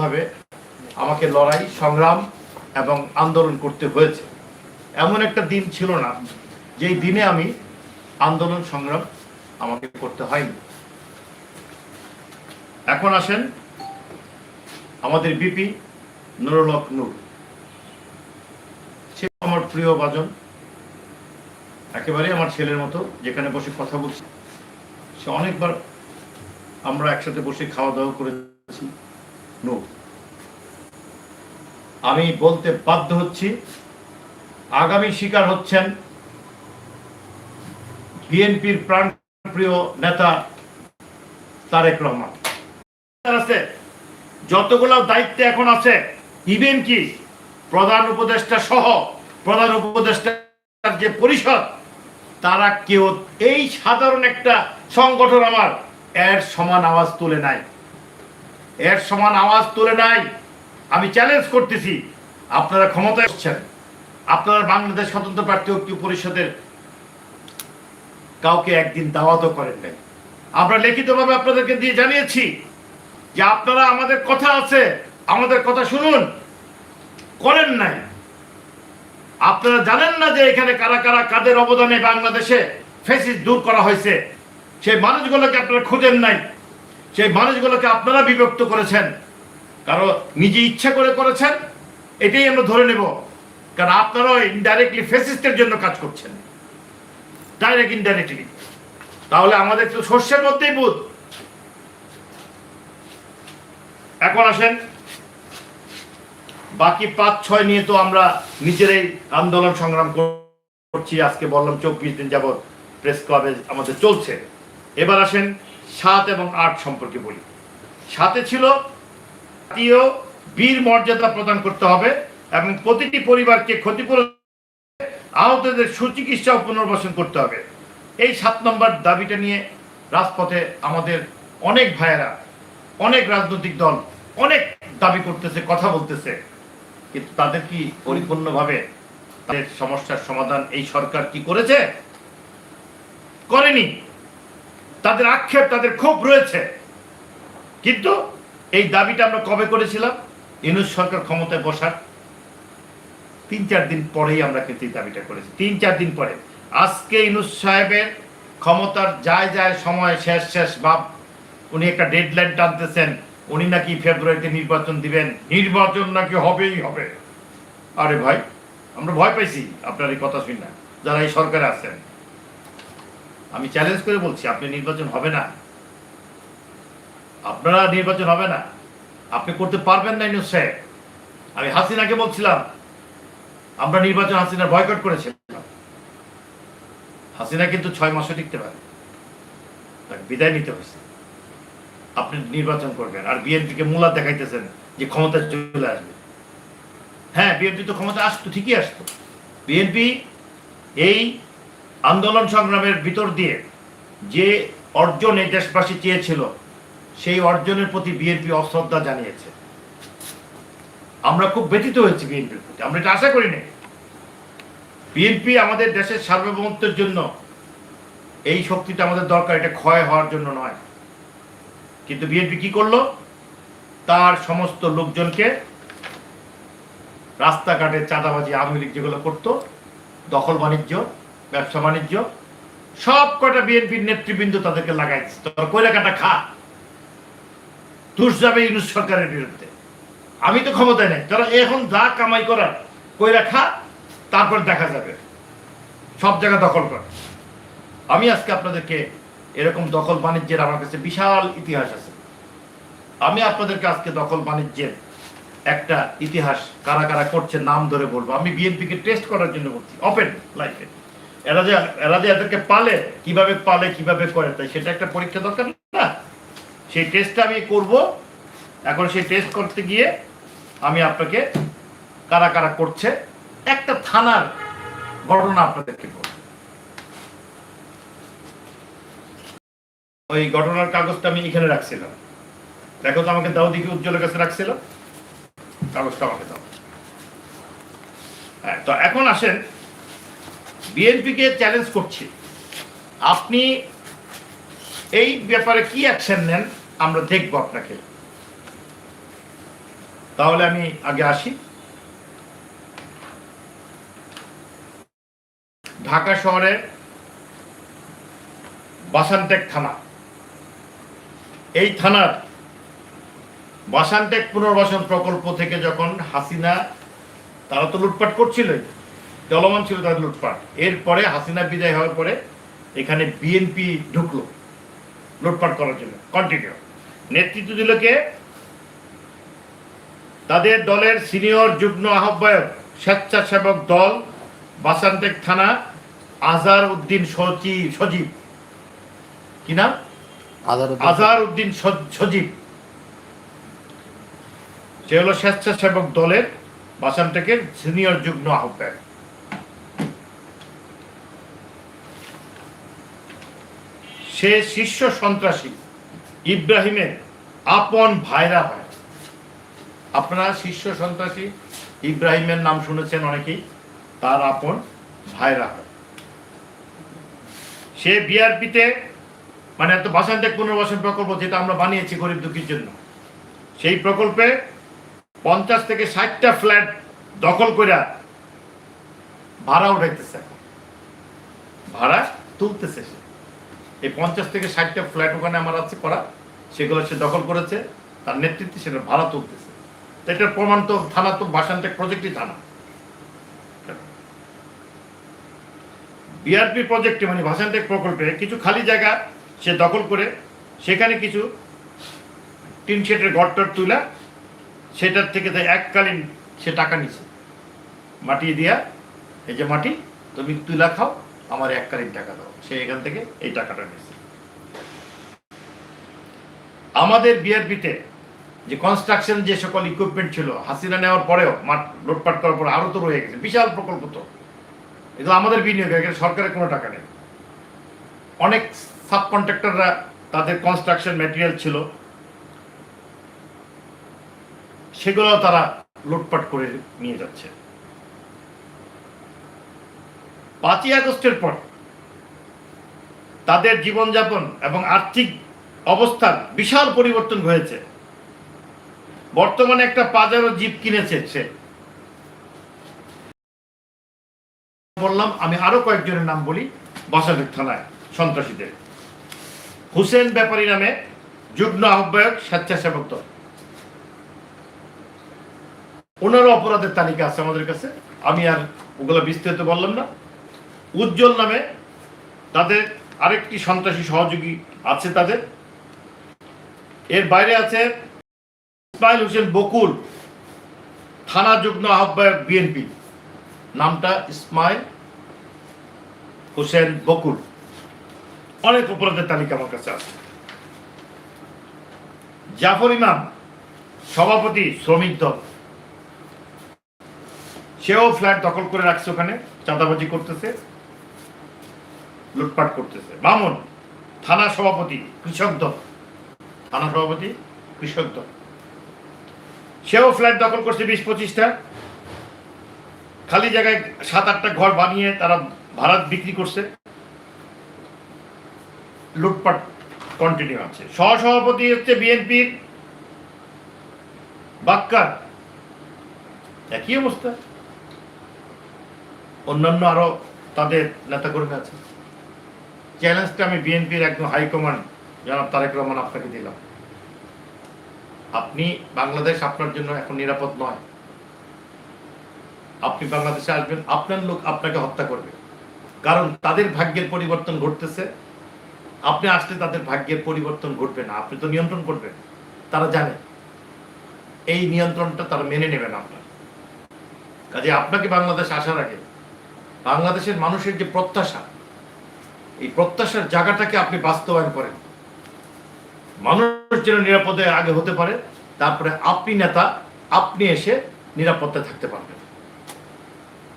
ভাবে আমাকে লড়াই, সংগ্রাম এবং আন্দোলন করতে হয়েছে। এমন একটা দিন ছিল না, যেই দিনে আমি আন্দোলন, সংগ্রাম আমাকে করতে হয়নি। এখন আসেন আমাদের বিপি নুরুল হক নূর। সে আমার প্রিয় বাজন একেবারে আমার ছেলের মতো, যেখানে বসে কথা বলছি। সে অনেকবার আমরা একসাথে বসে খাওয়া দাওয়া করেছি। আমি বলতে বাধ্য হচ্ছি, আগামী শিকার হচ্ছেন বিএনপির প্রাণপ্রিয় নেতা তারেক রহমান। আছে। যতগুলো দায়িত্বে এখন আছে ইভেন কি প্রধান উপদেষ্টা সহ প্রধান উপদেষ্টার যে পরিষদ, তারা কেউ এই সাধারণ একটা সংগঠন আমার এর সমান আওয়াজ তুলে নাই। এর সমান আওয়াজ তুলে নাই। আমি চ্যালেঞ্জ করতেছি। আপনারা ক্ষমতায় আসছেন। আপনারা বাংলাদেশ স্বতন্ত্র প্রার্থী ঐক্য পরিষদের কাউকে একদিন দাওয়াতও করেন নাই। আমরা লিখিতভাবে আপনাদেরকে দিয়ে জানিয়েছি যে আপনারা আমাদের কথা আছে, আমাদের কথা শুনুন, করেন নাই। আপনারা জানেন না যে এখানে কারা কারা কাদের অবদানে বাংলাদেশে ফেসিস দূর করা হয়েছে। সেই মানুষগুলোকে আপনারা খুঁজেন নাই। সেই মানুষগুলোকে আপনারা বিভক্ত করেছেন। কারণ নিজে ইচ্ছা করে করেছেন, এটাই আমরা ধরে নেব। কারণ আপনারাও ইনডাইরেক্টলি ফেসিস্টের জন্য কাজ করছেন। ডাইরেক্ট ইনডাইরেক্টলি তাহলে আমাদের তো শস্যের মধ্যেই বুধ। এখন আসেন। বাকি পাঁচ, ছয় নিয়ে তো আমরা নিজেরাই আন্দোলন সংগ্রাম করছি। আজকে বললাম চব্বিশ দিন যাবৎ প্রেস ক্লাবে আমাদের চলছে। এবার আসেন সাত এবং আট সম্পর্কে বলি। সাথে ছিল জাতীয় বীর মর্যাদা প্রদান করতে হবে এবং প্রতিটি পরিবারকে ক্ষতিপূরণ আহতদের সুচিকিৎসা ও পুনর্বাসন করতে হবে। এই সাত নম্বর দাবিটা নিয়ে রাজপথে আমাদের অনেক ভাইয়েরা, অনেক রাজনৈতিক দল, অনেক দাবি করতেছে, কথা বলতেছে। কিন্তু তাদের কি পরিপূর্ণভাবে তাদের সমস্যার সমাধান এই সরকার কি করেছে? করেনি। তাদের আক্ষেপ, তাদের ক্ষোভ রয়েছে। কিন্তু এই দাবিটা আমরা কবে করেছিলাম? ইউনুস সরকার ক্ষমতায় বসার তিন চার দিন পরেই আমরা কিন্তু এই দাবিটা করেছি। তিন চার দিন পরে। আজকে ইনুস সাহেবের ক্ষমতার যায় যায় সময় শেষ শেষ ভাব, উনি একটা ডেডলাইন টানতেছেন, উনি নাকি ফেব্রুয়ারিতে নির্বাচন দিবেন, নির্বাচন নাকি হবেই হবে। আরে ভাই, আমরা ভয় পাইছি, আপনার এই কথা শুনে। যারা এই সরকারে আছেন আমি চ্যালেঞ্জ করে বলছি, আপনি নির্বাচন হবে না। আপনারা নির্বাচন হবে না। আপনি করতে পারবেন না ইনুস সাহেব। আমি হাসিনাকে বলছিলাম, আমরা নির্বাচন হাসিনার বয়কট করেছিলাম। হাসিনা কিন্তু ছয় মাসও টিকতে পারে তাকে বিদায় নিতে হয়েছে। আপনি নির্বাচন করবেন। আর বিএনপিকে মূলা দেখাইতেছেন যে ক্ষমতা চলে আসবে। হ্যাঁ বিএনপি তো ক্ষমতা আসতো, ঠিকই আসতো। বিএনপি এই আন্দোলন সংগ্রামের ভিতর দিয়ে যে অর্জন এই দেশবাসী চেয়েছিল, সেই অর্জনের প্রতি বিএনপি অশ্রদ্ধা জানিয়েছে। আমরা খুব ব্যথিত হয়েছি বিএনপির প্রতি, আমরা এটা আশা করি বিএনপি আমাদের দেশের সার্বভৌমত্বের জন্য এই শক্তিটা আমাদের দরকার, এটা ক্ষয় হওয়ার জন্য নয়। কিন্তু বিএনপি কি করল? তার সমস্ত লোকজনকে রাস্তাঘাটে চাঁদাবাজি, আওয়ামী লীগ যেগুলো করতো, দখল বাণিজ্য ব্যবসা বাণিজ্য, সব কটা বিএনপির নেতৃবৃন্দ তাদেরকে লাগাইছে। তোর কয়লা কাটা খা। তুষ যাবে ইউনুস সরকারের বিরুদ্ধে। আমি তো ক্ষমতায় নেই। তারা এখন যা কামাই করার, কইরা খা, তারপর দেখা যাবে। সব জায়গা দখল কর। আমি আজকে আপনাদেরকে এরকম দখল বাণিজ্যের আমার কাছে বিশাল ইতিহাস আছে। আমি আপনাদেরকে আজকে দখল বাণিজ্যের একটা ইতিহাস কারা কারা করছে নাম ধরে বলব। আমি বিএনপিকে টেস্ট করার জন্য বলছি। ওপেন লাইফে এরা যে এরা যে এদেরকে পালে, কীভাবে পালে, কীভাবে করে, তাই সেটা একটা পরীক্ষা দরকার না? সেই টেস্টটা আমি করব। এখন সেই টেস্ট করতে গিয়ে আমি আপনাকে কারা কারা করছে, একটা থানার ঘটনা আপনাদেরকে বলব। ওই ঘটনার কাগজটা আমি এখানে রাখছিলাম। দেখো তো আমাকে দাও দিকে উজ্জ্বলের কাছে রাখছিলাম। কাগজটা আমাকে দাও। হ্যাঁ তো এখন আসেন। বিএনপিকে চ্যালেঞ্জ করছি। আপনি এই ব্যাপারে কি অ্যাকশন নেন, আমরা দেখব আপনাকে। তাহলে আমি আগে আসি। ঢাকা শহরে বাসানটেক থানা। এই থানার বাসানটেক পুনর্বাসন প্রকল্প থেকে যখন হাসিনা তারা তো লুটপাট করছিলই চলমান ছিল তাদের লুটপাট। এরপরে হাসিনা বিদায় হওয়ার পরে এখানে বিএনপি ঢুকলো লুটপাট করার জন্য কন্টিনিউ নেতৃত্ব দিল কে? তাদের দলের সিনিয়র যুগ্ম আহ্বায়ক স্বেচ্ছাসেবক দল বাসানটেক থানা আজহার উদ্দিন সচিব সজীব। কি নাম? আজারউদ্দিন উদ্দিন সজীব। সে হলো স্বেচ্ছাসেবক দলের বাসানটেকের সিনিয়র যুগ্ম আহ্বায়ক। সে শীর্ষ সন্ত্রাসী। ইব্রাহিমের আপন ভাইরা হয়। আপনারা শীর্ষ সন্ত্রাসী? ইব্রাহিমের নাম শুনেছেন অনেকেই। তার আপন ভাইরা হয়। সে বিআরপিতে মানে এত বাসান্তেক পুনর্বাসন প্রকল্প যেটা আমরা বানিয়েছি গরিব দুঃখীর জন্য। সেই প্রকল্পে পঞ্চাশ থেকে ষাটটা ফ্ল্যাট দখল করে ভাড়া উঠাইতেছে ভাড়া তুলতেছে সে। এই পঞ্চাশ থেকে ষাটটা ফ্ল্যাট ওখানে আমার আছে করা, সেগুলো সে দখল করেছে, তার নেতৃত্বে সেটা ভাড়া তুলতেছে। এটার প্রমাণ তো থানা তো বাসান্তেক প্রজেক্টই থানা। বিআরপি প্রজেক্টে মানে ভাসানটেক প্রকল্পে কিছু খালি জায়গা সে দখল করে, সেখানে কিছু টিন শেটের ঘরটর তুলা সেটার থেকে তাই এককালীন সে টাকা নিছে। মাটি দিয়া, এই যে মাটি, তুমি তুলা খাও আমার এককালীন টাকা দাও। সে এখান থেকে এই টাকাটা নিছে আমাদের বিআরপিতে যে কনস্ট্রাকশন যে সকল ইকুইপমেন্ট ছিল, হাসিনা নেওয়ার পরেও মাঠ লুটপাট করার পরে আরও তো রয়ে গেছে। বিশাল প্রকল্প তো। এগুলো আমাদের বিনিয়োগ, এখানে সরকারের কোনো টাকা নেই। অনেক সাব কন্ট্রাক্টররা তাদের কনস্ট্রাকশন ম্যাটেরিয়াল ছিল। সেগুলো তারা লুটপাট করে নিয়ে যাচ্ছে। পাঁচই আগস্টের পর তাদের জীবনযাপন এবং আর্থিক অবস্থার বিশাল পরিবর্তন হয়েছে বর্তমানে একটা পাজারো জিপ কিনেছে সে। বললাম, আমি আরও কয়েকজনের নাম বলি বাসাডেক থানায় সন্ত্রাসীদের। হুসেন ব্যাপারী নামে যুগ্ম আহ্বায়ক, স্বেচ্ছাসেবক দল। ওনারও অপরাধের তালিকা আছে আমাদের কাছে। আমি আর ওগুলো বিস্তারিত বললাম না। উজ্জ্বল নামে তাদের আরেকটি সন্ত্রাসী সহযোগী আছে তাদের। এর বাইরে আছে ইসমাইল হোসেন বকুল থানা যুগ্ম আহ্বায়ক বিএনপি। নামটা ইসমাইল হোসেন বকুল। অনেক অপরাধের তালিকা আমার কাছে আছে। জাফর ইমাম, সভাপতি শ্রমিক দল। সেও ফ্ল্যাট দখল করে রাখছে ওখানে, চাঁদাবাজি করতেছে। লুটপাট করতেছে। মামুন থানা সভাপতি, কৃষক দল। থানা সভাপতি, কৃষক দল। সেও ফ্ল্যাট দখল করছে বিশ পঁচিশটা। খালি জায়গায় সাত আটটা ঘর বানিয়ে তারা ভাড়া বিক্রি করছে। লুটপাট কন্টিনিউ আছে সহসভাপতি হচ্ছে বিএনপির বাক্কার। একই অবস্থা। অন্যান্য আরও তাদের নেতাকর্মী আছে। চ্যালেঞ্জটা আমি বিএনপির একদম হাইকমান্ড জনাব তারেক রহমান আপনাকে দিলাম। আপনি বাংলাদেশ আপনার জন্য এখন নিরাপদ নয়। আপনি বাংলাদেশে আসবেন, আপনার লোক আপনাকে হত্যা করবে। কারণ তাদের ভাগ্যের পরিবর্তন ঘটতেছে। আপনি আসলে তাদের ভাগ্যের পরিবর্তন ঘটবে না, আপনি তো নিয়ন্ত্রণ করবেন। তারা জানে। এই নিয়ন্ত্রণটা তারা মেনে নেবে না আপনার। কাজে আপনাকে বাংলাদেশ আসার আগে বাংলাদেশের মানুষের যে প্রত্যাশা এই প্রত্যাশার জায়গাটাকে আপনি বাস্তবায়ন করেন। মানুষ যেন নিরাপদে আগে হতে পারে, তারপরে আপনি নেতা, আপনি এসে নিরাপত্তা থাকতে পারবেন।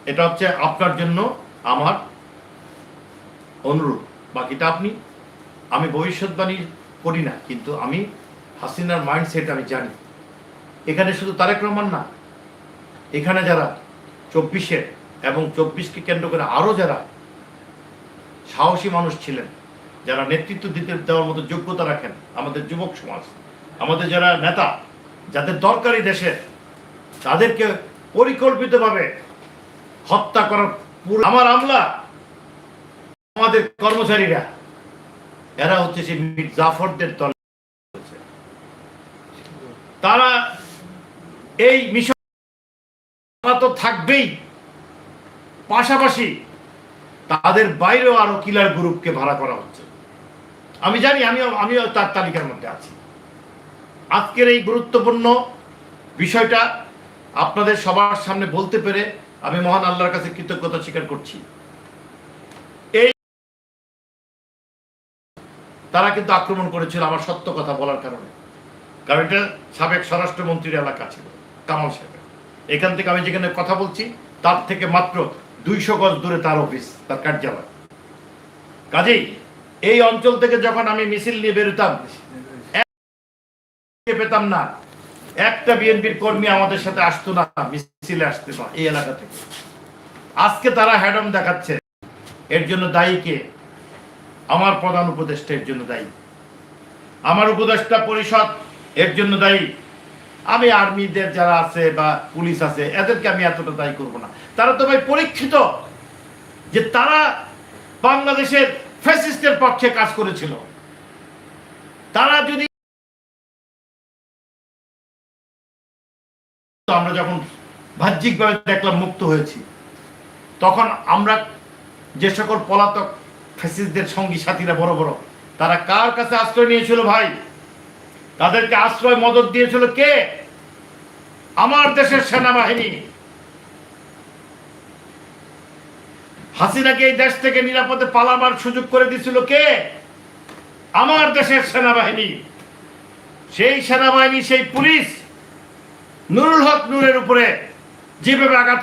এটা হচ্ছে আপনার জন্য আমার অনুরোধ। বাকিটা আপনি, আমি ভবিষ্যৎবাণী করি না, কিন্তু আমি হাসিনার মাইন্ডসেট আমি জানি। এখানে শুধু তারেক রহমান না, এখানে যারা চব্বিশের এবং চব্বিশকে কেন্দ্র করে আরও যারা সাহসী মানুষ ছিলেন। যারা নেতৃত্ব দিতে দেওয়ার মতো যোগ্যতা রাখেন আমাদের যুবক সমাজ। আমাদের যারা নেতা, যাদের দরকারি দেশে তাদেরকে পরিকল্পিতভাবে হত্যা করার পুরো আমার আমলা, আমাদের কর্মচারীরা, এরা হচ্ছে সেই জাফরদের দল। তারা এই মিশন তো থাকবেই। পাশাপাশি তাদের বাইরেও আরও কিলার গ্রুপকে ভাড়া করা হচ্ছে। আমি জানি আমি আমিও তার তালিকার মধ্যে আছি। আজকের এই গুরুত্বপূর্ণ বিষয়টা আপনাদের সবার সামনে বলতে পেরে আমি মহান আল্লাহর কাছে কৃতজ্ঞতা স্বীকার করছি। এই তারা কিন্তু আক্রমণ করেছিল আমার সত্য কথা বলার কারণে। কারণ এটা সাবেক স্বরাষ্ট্রমন্ত্রীর এলাকা ছিল, কামাল সাহেব এখান থেকে আমি যেখানে কথা বলছি, তার থেকে মাত্র দুইশো গজ দূরে তার অফিস, তার কার্যালয়। কাজেই এই অঞ্চল থেকে যখন আমি মিছিল নিয়ে বেরোতাম পেতাম না। একটা বিএনপির কর্মী আমাদের সাথে আসতো না, মিছিলে আসতে না এই এলাকা থেকে। আজকে তারা হ্যাডম দেখাচ্ছে, এর জন্য দায়ী কে? আমার প্রধান উপদেষ্টা এর জন্য দায়ী। আমার উপদেষ্টা পরিষদ এর জন্য দায়ী। আমি আর্মিদের যারা আছে বা পুলিশ আছে, এদেরকে আমি এতটা দায়ী করব না। তারা তো ভাই পরীক্ষিত যে তারা বাংলাদেশের ফ্যাসিস্টের পক্ষে কাজ করেছিল। তারা যদি আমরা যখন বাহ্যিকভাবে দেখলাম মুক্ত হয়েছি, তখন আমরা যে সকল পলাতক ফ্যাসিস্টদের সঙ্গী সাথীরা বড় বড়, তারা কার কাছে আশ্রয় নিয়েছিল ভাই? তাদেরকে আশ্রয় মদত দিয়েছিল কে? আমার দেশের সেনাবাহিনী। হাসিনাকে এই দেশ থেকে নিরাপদে পালাবার সুযোগ করে দিয়েছিল কে? আমার দেশের সেনাবাহিনী। সেই সেনাবাহিনী, সেই পুলিশ নুরুল হক নূরের উপরে যেভাবে আঘাত